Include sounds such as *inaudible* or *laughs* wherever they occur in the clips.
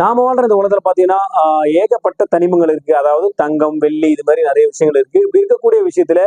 நாம வாழ்ற இந்த உலகத்துல பாத்தீங்கன்னா ஏகப்பட்ட தனிமங்கள் இருக்கு. அதாவது தங்கம் வெள்ளி இது மாதிரி நிறைய விஷயங்கள் இருக்கு. இப்படி இருக்கக்கூடிய விஷயத்துல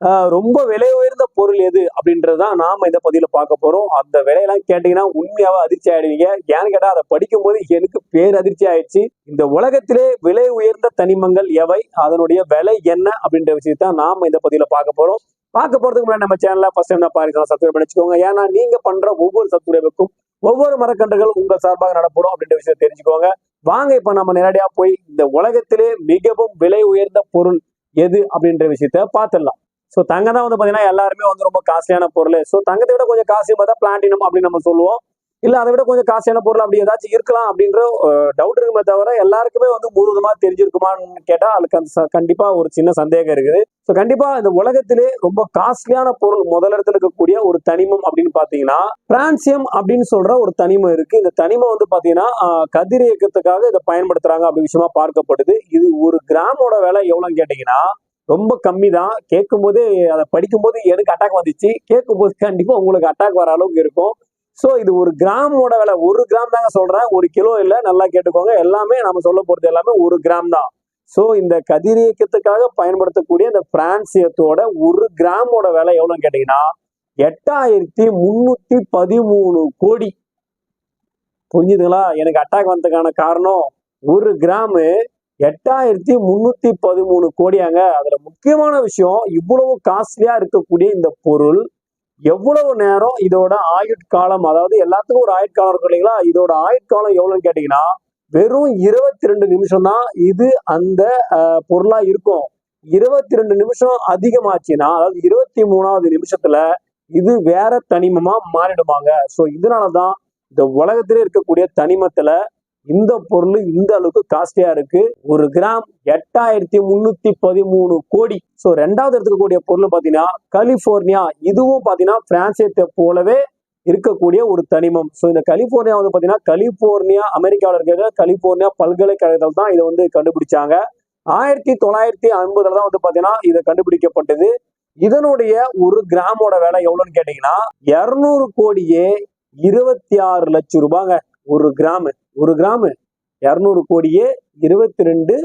ஆஹ், ரொம்ப விலை உயர்ந்த பொருள் எது அப்படின்றதுதான் நாம இந்த பதிவுல பார்க்க போறோம். அந்த விலையெல்லாம் கேட்டீங்கன்னா உண்மையாவே அதிர்ச்சி ஆயிடுவீங்க. ஏன்னு கேட்டா அதை படிக்கும் போது எனக்கு பேர் அதிர்ச்சி ஆயிடுச்சு. இந்த உலகத்திலே விலை உயர்ந்த தனிமங்கள் எவை? அதனுடைய விலை என்ன அப்படின்ற விஷயத்தான் நாம இந்த பதிவுல பார்க்க போறோம். பார்க்க போறதுக்கு முன்னாடி நம்ம சேனல்ல ஃபர்ஸ்ட் டைம் பாருங்க. சப்ஸ்கிரைப் பண்ணிச்சுக்கோங்க ஏன்னா நீங்க பண்ற ஒவ்வொரு சப்ஸ்கிரைபுக்கும் ஒவ்வொரு மரக்கன்றுகள் உங்கள் சார்பாக நடப்படும் அப்படின்ற விஷயத்தை தெரிஞ்சுக்கோங்க. வாங்க இப்ப நம்ம நேரடியா போய் இந்த உலகத்திலே மிகவும் விலை உயர்ந்த பொருள் எது அப்படின்ற விஷயத்த பார்த்துடலாம். ஸோ தங்கம் தான் வந்து பாத்தீங்கன்னா எல்லாருமே வந்து ரொம்ப காஸ்ட்லியான பொருள். ஸோ தங்கத்தை விட கொஞ்சம் காஸ்ட்லி பார்த்தா பிளாட்டினம் அப்படின்னு நம்ம சொல்லுவோம். இல்ல அதை விட கொஞ்சம் காஸ்ட்லியான பொருள் அப்படி ஏதாச்சும் இருக்கலாம் அப்படின்ற டவுட் இருக்குமே தவிர எல்லாருக்குமே வந்து முழுவதுமா தெரிஞ்சிருக்குமான்னு கேட்டா அதுக்கு கண்டிப்பாக கண்டிப்பா ஒரு சின்ன சந்தேகம் இருக்குது. ஸோ கண்டிப்பா இந்த உலகத்திலே ரொம்ப காஸ்ட்லியான பொருள் முதல் இடத்துல இருக்கக்கூடிய ஒரு தனிமம் அப்படின்னு பாத்தீங்கன்னா பிரான்சியம் அப்படின்னு சொல்ற ஒரு தனிமம் இருக்கு. இந்த தனிமம் வந்து பாத்தீங்கன்னா கதிர் இயக்கத்துக்காக இதை பயன்படுத்துறாங்க அப்படி விஷயமா பார்க்கப்படுது. இது ஒரு கிராமோட விலை எவ்வளவுன்னு கேட்டீங்கன்னா ரொம்ப கம்மி தான் கேட்கும் போது அதை படிக்கும் போது எனக்கு அட்டாக் வந்துச்சு. கேட்கும் போது கண்டிப்பா உங்களுக்கு அட்டாக் வர அளவுக்கு இருக்கும். ஸோ இது ஒரு கிராமோட விலை. ஒரு கிராம் தாங்க சொல்றேன். ஒரு கிலோ இல்லை நல்லா கேட்டுக்கோங்க. எல்லாமே நம்ம சொல்ல போறது எல்லாமே ஒரு கிராம் தான். ஸோ இந்த கதிரியக்கத்துக்காக பயன்படுத்தக்கூடிய இந்த பிரான்சியத்தோட ஒரு கிராமோட விலை எவ்வளோன்னு கேட்டீங்கன்னா எட்டாயிரத்தி முன்னூத்தி பதிமூணு கோடி. புரிஞ்சுதுங்களா? எனக்கு அட்டாக் வந்ததுக்கான காரணம் ஒரு கிராமு எட்டாயிரத்தி முன்னூத்தி பதிமூணு கோடியாங்க. அதுல முக்கியமான விஷயம் இவ்வளவு காஸ்ட்லியா இருக்கக்கூடிய இந்த பொருள் எவ்வளவு நேரம் இதோட ஆயுட்காலம் அதாவது எல்லாத்துக்கும் ஒரு ஆயுட்காலம் இருக்கும் இல்லைங்களா? இதோட ஆயுட்காலம் எவ்வளவுன்னு கேட்டீங்கன்னா வெறும் இருபத்தி ரெண்டு நிமிஷம் தான் இது அந்த பொருளா இருக்கும். இருபத்தி ரெண்டு நிமிஷம் அதிகமாச்சுன்னா அதாவது இருபத்தி மூணாவது நிமிஷத்துல இது வேற தனிமமா மாறிடுவாங்க ஸோ இதனாலதான் இந்த உலகத்திலே இருக்கக்கூடிய தனிமத்துல இந்த பொருள் இந்த அளவுக்கு காஸ்ட்லியா இருக்கு. ஒரு கிராம் எட்டாயிரத்தி முன்னூத்தி பதிமூணு கோடி. ஸோ ரெண்டாவது இருக்கக்கூடிய பொருள் பாத்தீங்கன்னா கலிபோர்னியா இதுவும் பாத்தீங்கன்னா பிரான்சியத்தை போலவே இருக்கக்கூடிய ஒரு தனிமம். ஸோ இந்த கலிபோர்னியா வந்து பார்த்தீங்கன்னா கலிபோர்னியா அமெரிக்காவில் இருக்கிற கலிபோர்னியா பல்கலைக்கழகத்தில் தான் இதை வந்து கண்டுபிடிச்சாங்க. ஆயிரத்தி தொள்ளாயிரத்தி ஐம்பதுல தான் வந்து பார்த்தீங்கன்னா இதை கண்டுபிடிக்கப்பட்டது. இதனுடைய ஒரு கிராமோட விலை எவ்வளோன்னு கேட்டீங்கன்னா இருநூறு கோடியே இருபத்தி ஆறு லட்சம் ரூபாங்க. ஒரு கிராம் ஒரு கிராம். இரநூறு கோடியே இருபத்தி ரெண்டு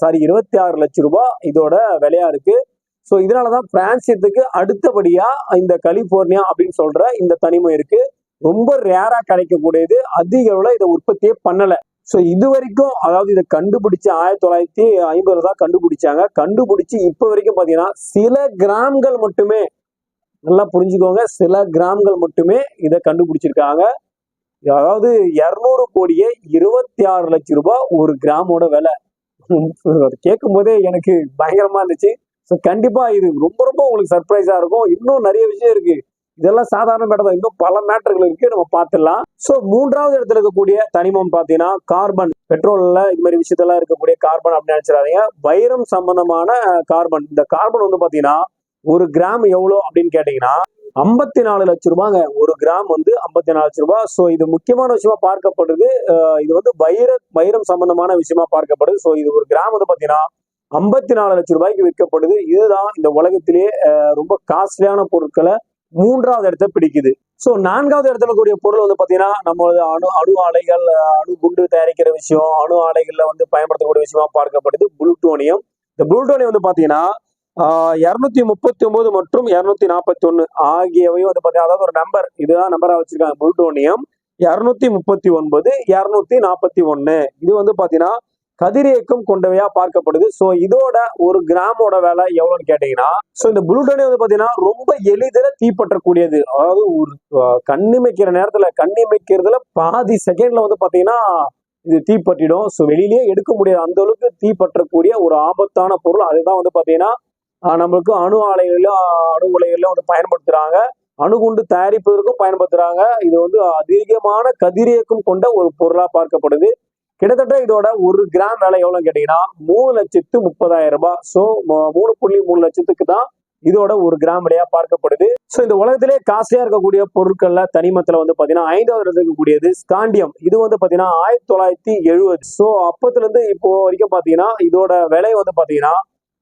சாரி இருபத்தி ஆறு லட்சம் ரூபாய் இதோட விலையா இருக்குது ஸோ இதனாலதான் பிரான்சியத்துக்கு அடுத்தபடியா இந்த கலிபோர்னியா அப்படின்னு சொல்ற இந்த தனிமம் இருக்கு. ரொம்ப ரேரா கிடைக்கக்கூடியது. அதிக அளவுல இதை உற்பத்தியே பண்ணல. ஸோ இது வரைக்கும் அதாவது இதை கண்டுபிடிச்சு ஆயிரத்தி தொள்ளாயிரத்தி ஐம்பதுல தான் கண்டுபிடிச்சாங்க. கண்டுபிடிச்சு இப்போ வரைக்கும் பார்த்தீங்கன்னா சில கிராம்கள் மட்டுமே நல்லா புரிஞ்சுக்கோங்க. சில கிராம்கள் மட்டுமே இதை கண்டுபிடிச்சிருக்காங்க. அதாவது இரநூறு கோடியே இருபத்தி ஆறு லட்சம் ரூபாய் ஒரு கிராமோட விலை. *laughs* கேட்கும் போதே எனக்கு பயங்கரமா இருந்துச்சு. ஸோ கண்டிப்பா இது ரொம்ப ரொம்ப உங்களுக்கு சர்ப்ரைஸா இருக்கும். இன்னும் நிறைய விஷயம் இருக்கு. இதெல்லாம் சாதாரண மேட்டர் தான். இன்னும் பல மேட்டர்கள் இருக்கு. நம்ம பார்த்துடலாம். ஸோ மூன்றாவது இடத்துல இருக்கக்கூடிய தனிமம் பார்த்தீங்கன்னா கார்பன் பெட்ரோல்ல இது மாதிரி விஷயத்தெல்லாம் இருக்கக்கூடிய கார்பன் அப்படின்னு நினைச்சிடாதீங்க. வைரம் சம்பந்தமான கார்பன் இந்த கார்பன் வந்து பாத்தீங்கன்னா ஒரு கிராம் எவ்வளோ அப்படின்னு கேட்டீங்கன்னா ஐம்பத்தி நாலு லட்ச ரூபாங்க. ஒரு கிராம் வந்து ஐம்பத்தி நாலு லட்சம் ரூபாய். ஸோ இது முக்கியமான விஷயமா பார்க்கப்படுது. இது வந்து வைர வைரம் சம்பந்தமான விஷயமா பார்க்கப்படுது. ஸோ இது ஒரு கிராம் வந்து பாத்தீங்கன்னா ஐம்பத்தி நாலு லட்சம் ரூபாய்க்கு விற்கப்படுது. இதுதான் இந்த உலகத்திலேயே ரொம்ப காஸ்ட்லியான பொருட்களை மூன்றாவது இடத்த பிடிக்குது. ஸோ நான்காவது இடத்துல கூடிய பொருள் வந்து பாத்தீங்கன்னா நம்மளது அணு அணு ஆலைகள் அணு குண்டு தயாரிக்கிற விஷயம் அணு ஆலைகளில் வந்து பயன்படுத்தக்கூடிய விஷயமா பார்க்கப்படுது. புளுட்டோனியம். இந்த புளுட்டோனியம் வந்து பாத்தீங்கன்னா இரநூத்தி முப்பத்தி ஒன்பது மற்றும் இரநூத்தி நாற்பத்தி ஒன்னு ஆகியவையும் வந்து பாத்தீங்கன்னா அதாவது ஒரு நம்பர் இதுதான் நம்பரா வச்சிருக்காங்க புளுட்டோனியம். இரநூத்தி முப்பத்தி ஒன்பது இரநூத்தி நாற்பத்தி ஒன்னு. இது வந்து பாத்தீங்கன்னா கதிரியக்கம் கொண்டவையா பார்க்கப்படுது. ஸோ இதோட ஒரு கிராமோட வேலை எவ்வளவுன்னு கேட்டீங்கன்னா ஸோ இந்த புளுட்டோனியம் வந்து பாத்தீங்கன்னா ரொம்ப எளிதில் தீப்பற்றக்கூடியது. அதாவது ஒரு கண்ணிமைக்கிற நேரத்துல கண்ணிமைக்கிறதுல பாதி செகண்ட்ல வந்து பாத்தீங்கன்னா இது தீப்பற்றிடும். ஸோ வெளியிலேயே எடுக்க முடியாது அந்த அளவுக்கு தீப்பற்றக்கூடிய ஒரு ஆபத்தான பொருள். அதுதான் வந்து பாத்தீங்கன்னா நம்மளுக்கு அணு ஆலைகளிலும் அணு உலைகளிலும் வந்து பயன்படுத்துறாங்க. அணுகுண்டு தயாரிப்பதற்கும் பயன்படுத்துறாங்க. இது வந்து அதிகமான கதிரியக்கம் கொண்ட ஒரு பொருளா பார்க்கப்படுது. கிட்டத்தட்ட இதோட ஒரு கிராம் விலை எவ்வளவுன்னு கேட்டீங்கன்னா மூணு லட்சத்து முப்பதாயிரம் ரூபாய். ஸோ மூணு புள்ளி மூணு லட்சத்துக்கு தான் இதோட ஒரு கிராம் விலையா பார்க்கப்படுது. ஸோ இந்த உலகத்திலே காஸ்ட்லியா இருக்கக்கூடிய பொருட்கள்ல தனிமத்துல வந்து பாத்தீங்கன்னா ஐந்தாவது இடத்துல இருக்கக்கூடியது ஸ்காண்டியம். இது வந்து பாத்தீங்கன்னா ஆயிரத்தி தொள்ளாயிரத்தி எழுபது. ஸோ அப்பத்துல இருந்து இப்போ வரைக்கும் பாத்தீங்கன்னா இதோட விலை வந்து பாத்தீங்கன்னா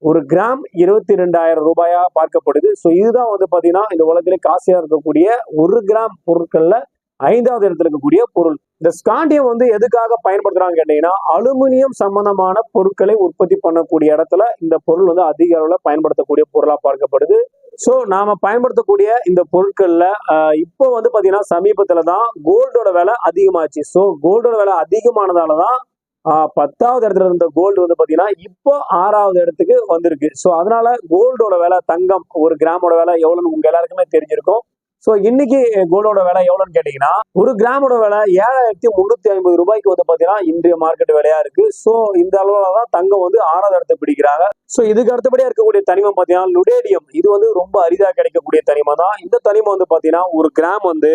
ஒரு கிராம் இருபத்தி ரெண்டாயிரம் ரூபாயா பார்க்கப்படுது. ஸோ இதுதான் வந்து பாத்தீங்கன்னா இந்த உலகத்திலே காஸ்ட்லியா இருக்கக்கூடிய ஒரு கிராம் பொருட்கள்ல ஐந்தாவது இடத்துல இருக்கக்கூடிய பொருள். இந்த ஸ்காண்டியம் வந்து எதுக்காக பயன்படுத்துறாங்க கேட்டீங்கன்னா அலுமினியம் சம்பந்தமான பொருட்களை உற்பத்தி பண்ணக்கூடிய இடத்துல இந்த பொருள் வந்து அதிக அளவில் பயன்படுத்தக்கூடிய பொருளா பார்க்கப்படுது. ஸோ நாம பயன்படுத்தக்கூடிய இந்த பொருட்கள்ல இப்போ வந்து பாத்தீங்கன்னா சமீபத்துல தான் கோல்டோட விலை அதிகமாச்சு. ஸோ கோல்டோட விலை அதிகமானதால தான் ஆஹ், பத்தாவது இடத்துல இருந்த கோல்டு வந்து பாத்தீங்கன்னா இப்போ ஆறாவது இடத்துக்கு வந்திருக்கு. ஸோ அதனால கோல்டோட விலை தங்கம் ஒரு கிராமோட விலை எவ்வளவுன்னு உங்க எல்லாருக்குமே தெரிஞ்சிருக்கும். ஸோ இன்னைக்கு கோல்டோட விலை எவ்வளோன்னு கேட்டீங்கன்னா ஒரு கிராமோட விலை ஏழாயிரத்தி முந்நூற்றி ஐம்பது ரூபாய்க்கு வந்து பாத்தீங்கன்னா இன்றைய மார்க்கெட் விலையா இருக்கு. ஸோ இந்த அளவுல தான் தங்கம் வந்து ஆறாவது இடத்தை பிடிக்கிறாங்க. ஸோ இதுக்கு அடுத்தபடியாக இருக்கக்கூடிய தனிமம் பாத்தீங்கன்னா லுடேடியம் இது வந்து ரொம்ப அரிதா கிடைக்கக்கூடிய தனிமம் தான். இந்த தனிமம் வந்து பாத்தீங்கன்னா ஒரு கிராம் வந்து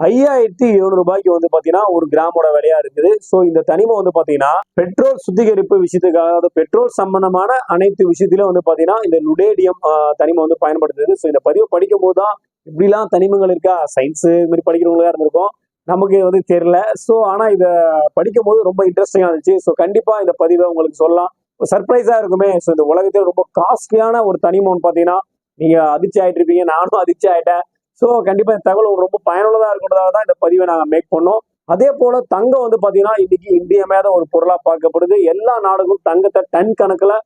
ஐயாயிரத்தி எழுநூறு ரூபாய்க்கு வந்து பாத்தீங்கன்னா ஒரு கிராமோட விலையா இருக்குது. ஸோ இந்த தனிமம் வந்து பாத்தீங்கன்னா பெட்ரோல் சுத்திகரிப்பு விஷயத்துக்காக அதாவது பெட்ரோல் சம்பந்தமான அனைத்து விஷயத்திலும் வந்து பாத்தீங்கன்னா இந்த லுடேடியம் தனிமம் வந்து பயன்படுத்துது. ஸோ இந்த பதிவை படிக்கும் போது தான் இப்படிலாம் தனிமங்கள் இருக்கா? சயின்ஸு இது மாதிரி படிக்கிறவங்களா இருந்திருக்கும். நமக்கு வந்து தெரியல. ஸோ ஆனால் இதை படிக்கும் போது ரொம்ப இன்ட்ரெஸ்டிங்காக இருந்துச்சு. ஸோ கண்டிப்பாக இந்த பதிவை உங்களுக்கு சொல்லலாம். சர்ப்ரைஸாக இருக்குமே. ஸோ இந்த உலகத்தில் ரொம்ப காஸ்ட்லியான ஒரு தனிமம்னு பார்த்தீங்கன்னா நீங்கள் அதிர்ச்சி ஆகிட்டு இருப்பீங்க. நானும் அதிர்ச்சி ஆகிட்டேன் ஸோ கண்டிப்பாக இந்த தகவல் ரொம்ப பயனுள்ளதாக இருக்கிறதாக தான் இந்த பதிவை நாங்கள் மேக் பண்ணோம். அதே போல் தங்கம் வந்து பார்த்தீங்கன்னா இன்னைக்கு இன்றியமையாத ஒரு பொருளாக பார்க்கப்படுது. எல்லா நாடுகளும் தங்கத்தை டன் கணக்கில்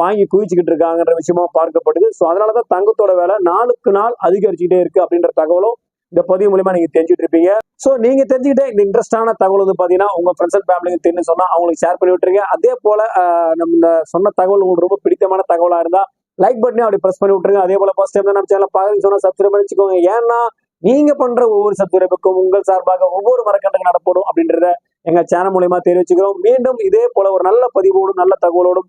வாங்கி குவிச்சுக்கிட்டு இருக்காங்கன்ற விஷயமா பார்க்கப்படுது. ஸோ அதனால தான் தங்கத்தோட வேலை நாளுக்கு நாள் அதிகரிச்சுக்கிட்டே இருக்கு அப்படின்ற தகவலும் இந்த பதிவு மூலியமா நீங்க தெரிஞ்சுட்டு இருப்பீங்க. ஸோ நீங்க தெரிஞ்சுக்கிட்டே இந்த இன்ட்ரெஸ்டான தகவல் வந்து பாத்தீங்கன்னா உங்க ஃப்ரெண்ட்ஸ் அண்ட் ஃபேமிலிக்கு தெரிஞ்சு சொன்னா அவங்களுக்கு ஷேர் பண்ணி விட்டுருங்க. அதே போல நம்ம சொன்ன தகவல் உங்களுக்கு ரொம்ப பிடித்தமான தகவலா இருந்தா லைக் பட்டனே அப்படி பிரஸ் பண்ணி விட்டுருங்க. அதே போல ஃபர்ஸ்ட் டைம் நம்ம சேனல் பாருங்க சொன்னா சப்ஸ்கிரைப் பண்ணி வச்சுக்கோங்க. ஏன்னா நீங்க பண்ற ஒவ்வொரு சப்ஸ்கிரைபுக்கும் உங்கள் சார்பாக ஒவ்வொரு மரக்கட்டங்கள் நடப்படும் அப்படின்றத எங்க சேனல் மூலியமா தெரிவிச்சுக்கிறோம். மீண்டும் இதே போல ஒரு நல்ல பதிவோடும் நல்ல தகவலோடும்